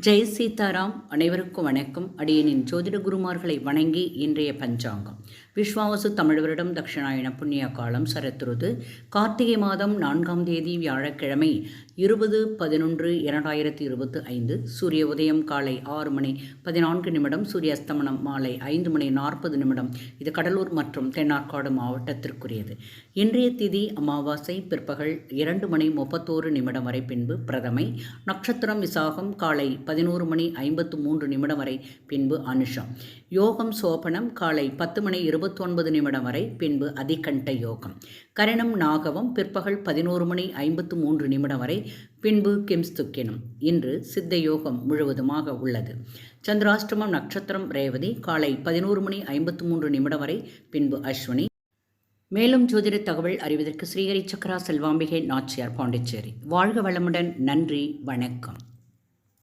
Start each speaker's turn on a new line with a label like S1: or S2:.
S1: ஜெய் சீதாராம் அனைவருக்கும் வணக்கம். அடியனின் ஜோதிட குருமார்களை வணங்கி இன்றைய பஞ்சாங்கம். விஸ்வாவசு தமிழ் வருடம் தட்சிணாயன புண்ணிய காலம் சரத்ருது கார்த்திகை மாதம் நான்காம் தேதி வியாழக்கிழமை இருபது பதினொன்று இரண்டாயிரத்தி இருபத்தி ஐந்து. சூரிய உதயம் காலை ஆறு மணி பதினான்கு நிமிடம் சூரிய அஸ்தமனம் மாலை ஐந்து மணி நாற்பது நிமிடம். இது கடலூர் மற்றும் தென்னார்காடு மாவட்டத்திற்குரியது. இன்றைய திதி அமாவாசை பிற்பகல் இரண்டு மணி முப்பத்தோரு நிமிடம் வரை பின்பு பிரதமை. நட்சத்திரம் விசாகம் காலை பதினோரு மணி ஐம்பத்து மூன்று நிமிடம் வரை பின்பு அனுஷம் யோகம் சோபனம் காலை பத்து மணி இருபத்தொன்பது நிமிடம் வரை பின்பு அதிகண்ட யோகம். கரணம் நாகவம் பிற்பகல் பதினோரு மணி ஐம்பத்து மூன்று நிமிடம் வரை பின்பு கிம்ஸ்துக்கினம். இன்று சித்த யோகம் முழுவதுமாக உள்ளது. சந்திராஷ்டமம் நட்சத்திரம் ரேவதி காலை பதினோரு மணி ஐம்பத்து மூன்று நிமிடம் வரை பின்பு அஸ்வினி. மேலும் ஜோதிட தகவல் அறிவதற்கு ஸ்ரீஹரி சக்கரா செல்வாம்பிகை நாச்சியார் பாண்டிச்சேரி. வாழ்க வளமுடன் நன்றி வணக்கம்.